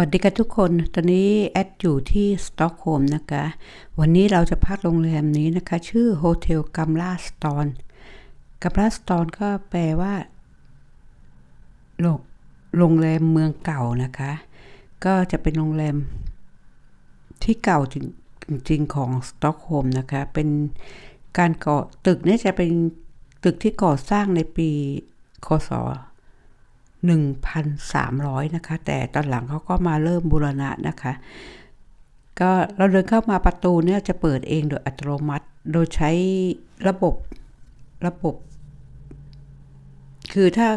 วัสดีค่ะทุกคน ตอนนี้แอดอยู่ที่สต็อกโฮล์มนะคะ วันนี้เราจะพักโรงแรมนี้นะคะ ชื่อโฮเทลกัมลาสตอนกัมลาสตอนก็แปลว่าโรงโรงแรมเมืองเก่านะคะ ก็จะเป็นโรงแรมที่เก่าจริงๆของสต็อกโฮล์มนะคะ เป็นการก่อตึกนี่จะเป็นตึกที่ก่อสร้างในปีคศ 1,300 นะคะ แต่ตอนหลังเขาก็มาเริ่มบูรณะนะคะ ก็เราเดินเข้ามาประตูเนี่ยจะเปิดเองโดยอัตโนมัติ โดยใช้ระบบระบบ คือถ้า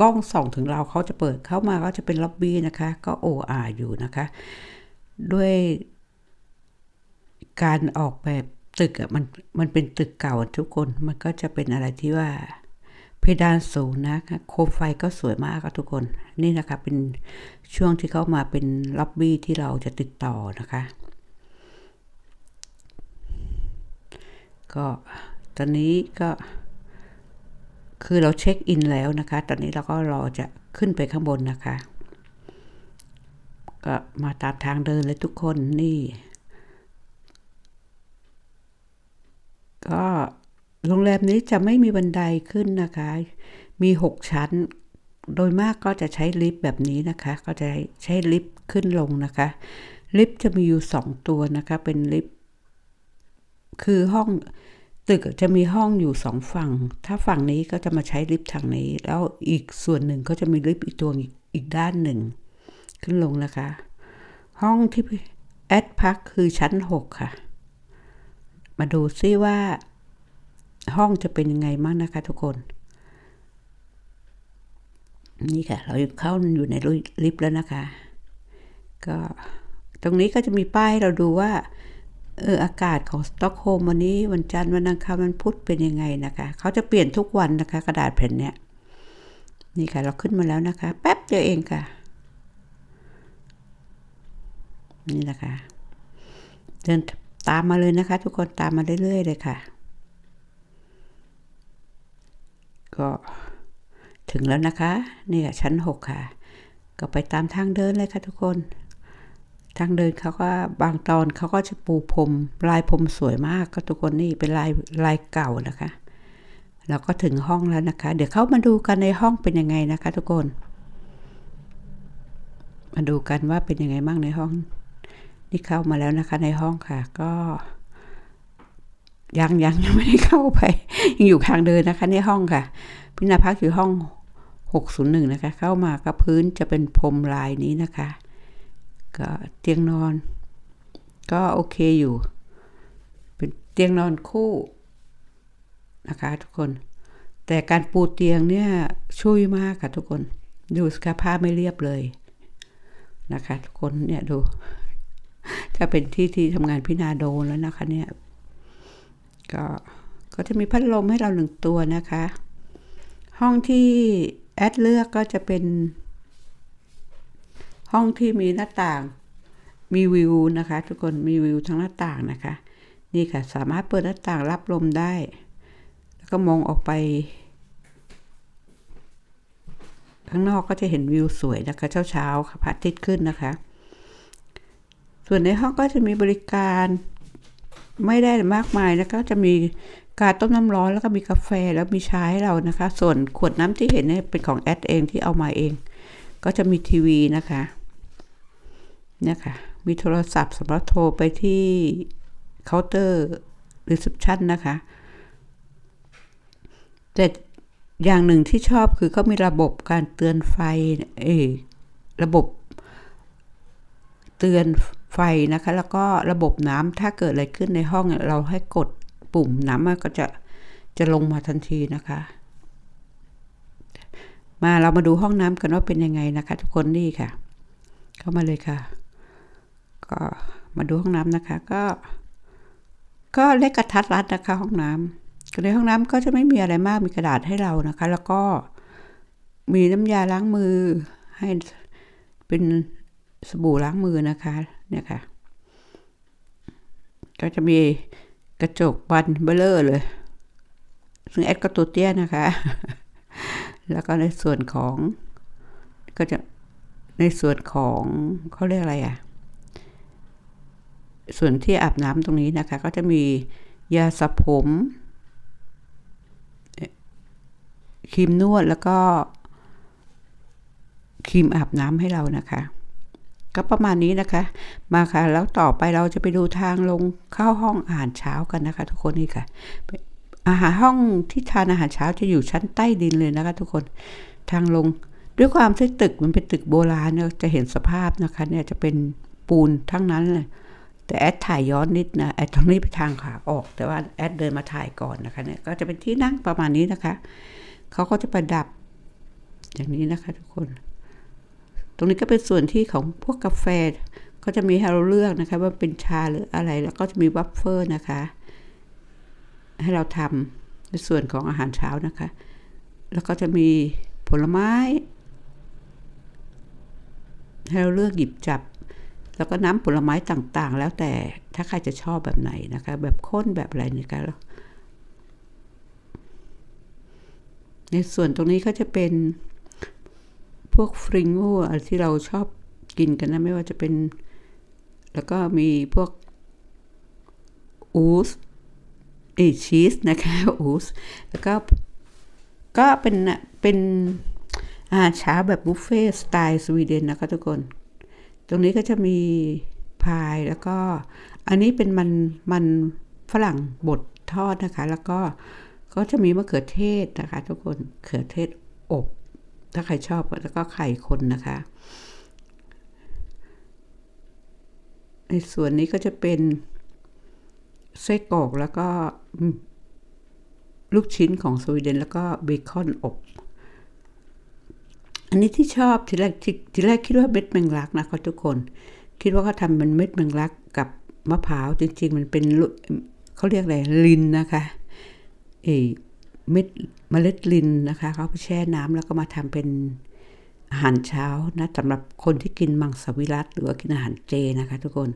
กล้องส่องถึงเราเขาจะเปิดเข้ามาก็จะเป็นล็อบบี้นะคะ ก็โออาอยู่นะคะ ด้วยการออกแบบตึกอะมันมันเป็นตึกเก่าทุกคนมันก็จะเป็นอะไรที่ว่า เพดานสูงนะโคมไฟก็สวยมากครับทุกคน นี่นะคะเป็นช่วงที่เข้ามาเป็นล็อบบี้ที่เราจะติดต่อนะคะ ก็ตอนนี้ก็ คือเราเช็คอินแล้วนะคะ ตอนนี้เราก็รอจะขึ้นไปข้างบนนะคะ ก็มาตามทางเดินเลยทุกคนนี่ ก็ โรงแรมนี้จะไม่มีบันไดขึ้นนะคะ มี 6 ชั้น โดยมากก็จะใช้ลิฟต์แบบนี้นะคะ ก็จะใช้ลิฟต์ขึ้นลงนะคะ ลิฟต์จะมีอยู่ 2 ตัวนะคะ เป็นลิฟต์คือห้องตึกจะมีห้องอยู่สองฝั่ง ถ้าฝั่งนี้ก็จะมาใช้ลิฟต์ทางนี้ แล้วอีกส่วนหนึ่งก็จะมีลิฟต์อีกตัวอีกด้านหนึ่ง ขึ้นลงนะคะ ห้องที่แอดพักคือชั้น 6 ค่ะ มาดูซิว่า ห้องจะเป็นยังไงบ้างนะคะทุกคน นี่ค่ะ เราเข้าอยู่ในลิฟต์แล้วนะคะ ก็ตรงนี้ก็จะมีป้ายเราดูว่าเอออากาศของสต็อกโฮล์มวันนี้วันจันทร์วันอังคารวันพุธเป็นยังไงนะคะ เขาจะเปลี่ยนทุกวันนะคะ กระดาษแผ่นเนี้ยนี่ค่ะ เราขึ้นมาแล้วนะคะ แป๊บเดียวเองค่ะ นี่นะคะ เดินตามมาเลยนะคะ ทุกคนตามมาเรื่อยๆเลยค่ะ ก็ถึงแล้วนะคะนี่ชั้น 6 ค่ะ ก็ไปตามทางเดินเลยค่ะทุกคน ทางเดินเขาก็บางตอนเขาก็จะปูพรมลายพรมสวยมากก็ทุกคนนี่เป็นลายลายเก่านะคะเราก็ถึงห้องแล้วนะคะ เดี๋ยวเข้ามาดูกันในห้องเป็นยังไงนะคะ ทุกคน มาดูกันว่าเป็นยังไงบ้างในห้อง นี่เข้ามาแล้วนะคะในห้องค่ะ ก็ ยังยังยังไม่ได้เข้าไป ยังอยู่ทางเดินนะคะในห้องค่ะ พินาพักอยู่ห้อง 601 นะคะ เข้ามาก็พื้นจะเป็นพรมลายนี้นะคะ ก็เตียงนอน ก็โอเคอยู่ เป็นเตียงนอนคู่นะคะ ทุกคน แต่การปูเตียงเนี่ยช่วยมากค่ะทุกคน ดูสกาผ้าไม่เรียบเลยนะคะ ทุกคนเนี่ยดู ถ้าเป็นที่ที่ทำงานพินาโดนแล้วนะคะเนี่ย ก็ก็จะมีพัดลมให้เราหนึ่งตัวนะคะ ห้องที่แอดเลือกก็จะเป็น ห้องที่มีหน้าต่าง มีวิวนะคะ ทุกคนมีวิวทั้งหน้าต่างนะคะ นี่ค่ะสามารถเปิดหน้าต่างรับลมได้ แล้วก็มองออกไป ข้างนอกก็จะเห็นวิวสวยนะคะเช้าเช้าค่ะพระอาทิตย์ขึ้นนะคะ ส่วนในห้องก็จะมีบริการ ไม่ได้มากมายนะคะจะมีการต้มน้ำร้อนแล้วก็มีกาแฟแล้วมีชาให้เรานะคะ ส่วนขวดน้ำที่เห็นเนี่ยเป็นของแอดเองที่เอามาเอง ก็จะมีทีวีนะคะเนี่ยค่ะมีโทรศัพท์สำหรับโทรไปที่เคาน์เตอร์รีเซพชันนะคะแต่อย่างหนึ่งที่ชอบคือเขามีระบบการเตือนไฟเออระบบเตือน ไฟนะคะ แล้วก็ระบบน้ำถ้าเกิดอะไรขึ้นในห้องเราให้กดปุ่มน้ำมันก็จะจะลงมาทันทีนะคะ มาเรามาดูห้องน้ำกันว่าเป็นยังไงนะคะ ทุกคนนี่ค่ะ เข้ามาเลยค่ะ ก็มาดูห้องน้ำนะคะก็ ก็เล็กกระทัดรัดนะคะ ห้องน้ำในห้องน้ำก็จะไม่มีอะไรมากมีกระดาษให้เรานะคะ แล้วก็มีน้ำยาล้างมือให้เป็นสบู่ล้างมือนะคะ เนี่ยค่ะ ก็จะมีกระจกบานเบลเลอร์เลย ซึ่งแอดก็ตัวเตี้ยนะคะ แล้วก็ในส่วนของก็จะในส่วนของเขาเรียกอะไรอะ ส่วนที่อาบน้ำตรงนี้นะคะ ก็จะมียาสระผมครีมนวดแล้วก็ครีมอาบน้ำให้เรานะคะ ก็ประมาณนี้นะคะ มาค่ะ แล้วต่อไปเราจะไปดูทางลงเข้าห้องอาหารเช้ากันนะคะ ทุกคนนี่ค่ะ อาหารห้องที่ทานอาหารเช้าจะอยู่ชั้นใต้ดินเลยนะคะ ทุกคนทางลง ด้วยความที่ตึกมันเป็นตึกโบราณเนี่ยจะเห็นสภาพนะคะ เนี่ยจะเป็นปูนทั้งนั้นเลยแต่แอดถ่ายย้อนนิดนะแอดตรงนี้ไปทางขาออกแต่ว่าแอดเดินมาถ่ายก่อนนะคะเนี่ยก็จะเป็นที่นั่งประมาณนี้นะคะเขาก็จะประดับอย่างนี้นะคะ ทุกคน ตรงนี้ก็เป็นส่วนที่ของพวกกาแฟ ก็จะมีให้เราเลือกนะคะ ว่าเป็นชาหรืออะไร แล้วก็จะมีวัฟเฟิลนะคะ ให้เราทำในส่วนของอาหารเช้านะคะ แล้วก็จะมีผลไม้ ให้เราเลือกหยิบจับ แล้วก็น้ำผลไม้ต่างๆ แล้วแต่ถ้าใครจะชอบแบบไหนนะคะ แบบข้นแบบอะไรนี่ก็ในส่วนตรงนี้ก็จะเป็น พวกฟริงโก้ที่เราชอบกินกันนะ ไม่ว่าจะเป็น แล้วก็มีพวกอูสเอชีสนะคะอูสแล้วก็ก็เป็นเป็นอาหารเช้าแบบบุฟเฟ่สไตล์สวีเดนนะคะทุกคน ตรงนี้ก็จะมีพายแล้วก็ อันนี้เป็นมันมันฝรั่งบดทอดนะคะ แล้วก็ก็จะมีมะเขือเทศนะคะ ทุกคนเขือเทศอบ ถ้าใครชอบแล้วก็ไข่คนนะคะในส่วนนี้ก็จะเป็นไส้กรอกแล้วก็ลูกชิ้นของสวีเดน แล้วก็เบคอนอบ อันนี้ที่ชอบทีแรกททีแรกคิดว่าเม็ดแมงลักนะคะทุกคน คิดว่าเขาทำเป็นเม็ดแมงลักกับมะพร้าวจริง ๆ มันเป็นเขาเรียกอะไรลินนะคะเอ เม็ดเมล็ดลินนะคะเขาไปแช่น้ำแล้วก็มาทำเป็นอาหารเช้านะสำหรับคนที่กินมังสวิรัตหรือว่ากินอาหารเจนะคะ ทุกคน